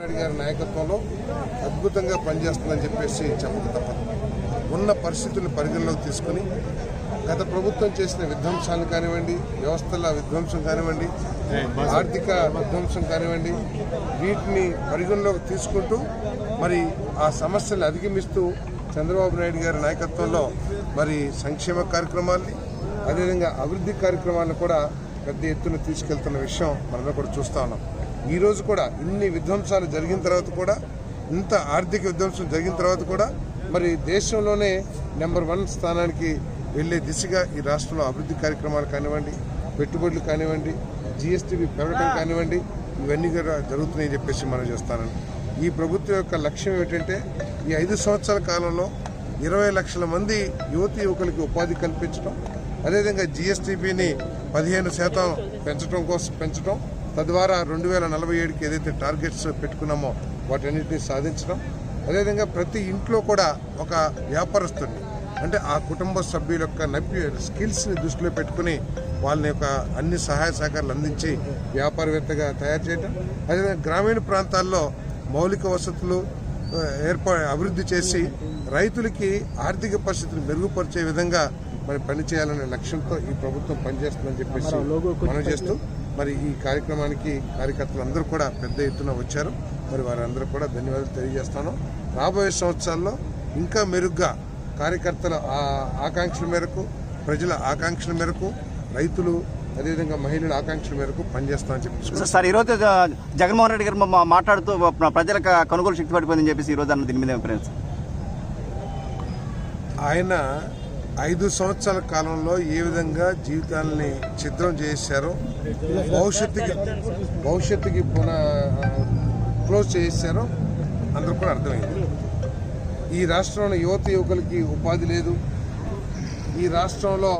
నాయుడు గారి నాయకత్వంలో అద్భుతంగా పనిచేస్తుందని చెప్పేసి చెప్పక తప్పదు. ఉన్న పరిస్థితులను పరిగణలోకి తీసుకుని గత ప్రభుత్వం చేసిన విధ్వంసాలు కానివ్వండి వ్యవస్థల విధ్వంసం కానివ్వండి ఆర్థిక విధ్వంసం కానివ్వండి వీటిని పరిగణలోకి తీసుకుంటూ మరి ఆ సమస్యలు అధిగమిస్తూ చంద్రబాబు నాయుడు గారి నాయకత్వంలో మరి సంక్షేమ కార్యక్రమాల్ని అదేవిధంగా అభివృద్ధి కార్యక్రమాలను కూడా పెద్ద ఎత్తున తీసుకెళ్తున్న విషయం మనం కూడా చూస్తా ఉన్నాం. ఈ రోజు కూడా ఇన్ని విధ్వంసాలు జరిగిన తర్వాత కూడా ఇంత ఆర్థిక విధ్వంసం జరిగిన తర్వాత కూడా మరి దేశంలోనే నెంబర్ వన్ స్థానానికి వెళ్ళే దిశగా ఈ రాష్ట్రంలో అభివృద్ధి కార్యక్రమాలు కానివ్వండి పెట్టుబడులు కానివ్వండి జిఎస్టీవి పెరగడం కానివ్వండి ఇవన్నీ కూడా జరుగుతున్నాయని చెప్పేసి మనం చేస్తానని. ఈ ప్రభుత్వం యొక్క లక్ష్యం ఏమిటంటే ఈ ఐదు సంవత్సరాల కాలంలో ఇరవై లక్షల మంది యువతి యువకులకి ఉపాధి కల్పించడం అదేవిధంగా జిఎస్టీపీని పదిహేను శాతం పెంచడం కోసం పెంచడం తద్వారా రెండు వేల నలభై ఏడుకి ఏదైతే టార్గెట్స్ పెట్టుకున్నామో వాటన్నిటిని సాధించడం అదేవిధంగా ప్రతి ఇంట్లో కూడా ఒక వ్యాపారస్తుని అంటే ఆ కుటుంబ సభ్యుల యొక్క నప్పి స్కిల్స్ని దృష్టిలో పెట్టుకుని వాళ్ళని యొక్క అన్ని సహాయ సహకారాలు అందించి వ్యాపారవేత్తగా తయారు చేయడం అదేవిధంగా గ్రామీణ ప్రాంతాల్లో మౌలిక వసతులు ఏర్పా అభివృద్ధి చేసి రైతులకి ఆర్థిక పరిస్థితిని మెరుగుపరిచే విధంగా మరి పనిచేయాలనే లక్ష్యంతో ఈ ప్రభుత్వం పనిచేస్తుందని చెప్పేసి మనం చేస్తూ మరి ఈ కార్యక్రమానికి కార్యకర్తలు అందరూ కూడా పెద్ద ఎత్తున వచ్చారు. మరి వారందరూ కూడా ధన్యవాదాలు తెలియజేస్తాను. రాబోయే సంవత్సరాల్లో ఇంకా మెరుగ్గా కార్యకర్తల ఆకాంక్షల మేరకు ప్రజల ఆకాంక్షల మేరకు రైతులు అదేవిధంగా మహిళల ఆకాంక్షల మేరకు పనిచేస్తామని చెప్పి సార్ ఈరోజు జగన్మోహన్ రెడ్డి గారు మా- మాట్లాడుతూ ప్ర- ప్రజలకు కొనుగోలు శక్తి పడిపోయిందని చెప్పేసి ఈ రోజు అన్న దీని మీద ఆయన ఐదు సంవత్సరాల కాలంలో ఏ విధంగా జీవితాలని చిత్రం చేశారో భవిష్యత్తుకి భవిష్యత్తుకి పున క్లోజ్ చేశారో అందరూ కూడా అర్థమైంది. ఈ రాష్ట్రంలో యువత యువకులకి ఉపాధి లేదు. ఈ రాష్ట్రంలో